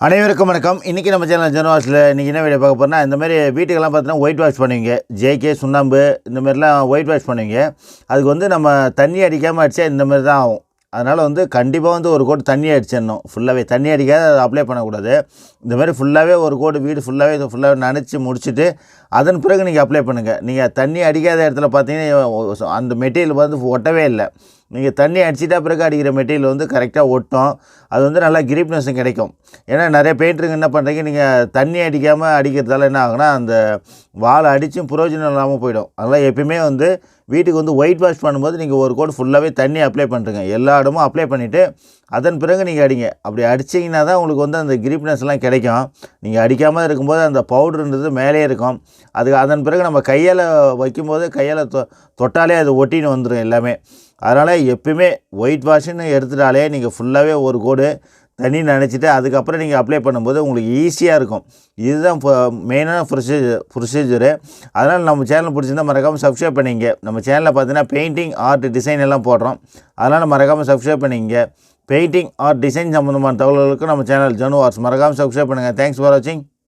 அனைவருக்கும் வணக்கம். இன்றைக்கி நம்ம சேனல் ஜெனவாஸில் இன்றைக்கி என்ன வீடியோ பார்க்க போகிறோம்னா இந்த மாதிரி வீட்டுக்கெல்லாம் பார்த்தீங்கன்னா ஒயிட் வாஷ் பண்ணுவீங்க. ஜேகே சுண்ணாம்பு இந்த மாதிரிலாம் ஒயிட் வாஷ் பண்ணுவீங்க. அதுக்கு வந்து நம்ம தண்ணி அடிக்காமல் அடித்தா இந்த மாதிரி தான் ஆகும். அதனால் வந்து கண்டிப்பாக வந்து ஒரு கோடு தண்ணி அடிச்சிடணும். ஃபுல்லாகவே தண்ணி அடிக்காத அதை அப்ளை பண்ணக்கூடாது. இந்த மாதிரி ஃபுல்லாகவே ஒரு கோடு வீடு ஃபுல்லாகவே இது ஃபுல்லாகவே நனைச்சி முடிச்சுட்டு அதன் பிறகு நீங்கள் அப்ளை பண்ணுங்கள் நீங்கள் தண்ணி அடிக்காத இடத்துல பார்த்தீங்கன்னா அந்த மெட்டீரியல் வந்து ஒட்டவே இல்லை. நீங்கள் தண்ணி அடிச்சிட்டா பிறகு அடிக்கிற மெட்டீரியல் வந்து கரெக்டாக ஒட்டும். அது வந்து நல்லா கிரிப்னஸும் கிடைக்கும். ஏன்னா நிறைய பெயிண்டருங்க என்ன பண்ணுறீங்க நீங்கள் தண்ணி அடிக்காமல் அடிக்கிறதால என்ன ஆகுனா அந்த வாழை அடித்தும் புரோஜனம் இல்லாமல் போயிடும். அதெல்லாம் எப்பயுமே வந்து வீட்டுக்கு வந்து ஒயிட் வாஷ் பண்ணும்போது நீங்கள் ஒரு கோட் ஃபுல்லாகவே தண்ணி அப்ளை பண்ணுறங்க எல்லா இடமும் அப்ளை பண்ணிவிட்டு அதன் பிறகு நீங்கள் அடிங்க. அப்படி அடிச்சிங்கன்னா தான் உங்களுக்கு வந்து அந்த கிரிப்னஸ்லாம் கிடைக்கும். நீங்கள் அடிக்காமல் இருக்கும்போது அந்த பவுடருன்றது மேலே இருக்கும். அதுக்கு அதன் பிறகு நம்ம கையால் வைக்கும்போது கையால் தொ தொட்டாலே அது ஒட்டின்னு வந்துடும் எல்லாமே. அதனால் எப்பயுமே ஒயிட் வாஷ்னு எடுத்துட்டாலே நீங்கள் ஃபுல்லாகவே ஒரு கோடு தண்ணி நினச்சிட்டு அதுக்கப்புறம் நீங்கள் அப்ளை பண்ணும்போது உங்களுக்கு ஈஸியாக இருக்கும். இதுதான் இப்போ மெயினான ப்ரொசீஜர் ப்ரொசீஜரு அதனால் நம்ம சேனல் பிடிச்சிருந்தா மறக்காமல் சப்ஸ்கிரைப் பண்ணிங்க. நம்ம சேனலில் பார்த்தீங்கன்னா பெயிண்டிங் ஆர்ட் டிசைன் எல்லாம் போடுறோம். அதனால் மறக்காமல் சப்ஸ்கிரைப் பண்ணிங்க. பெயிண்டிங் ஆர்ட் டிசைன் சம்மந்தமான தகவல்களுக்கு நம்ம சேனல் ஜனு ஆர்ட்ஸ் மறக்காமல் சப்ஸ்கிரைப் பண்ணுங்கள் தேங்க்ஸ் ஃபார் வாட்சிங்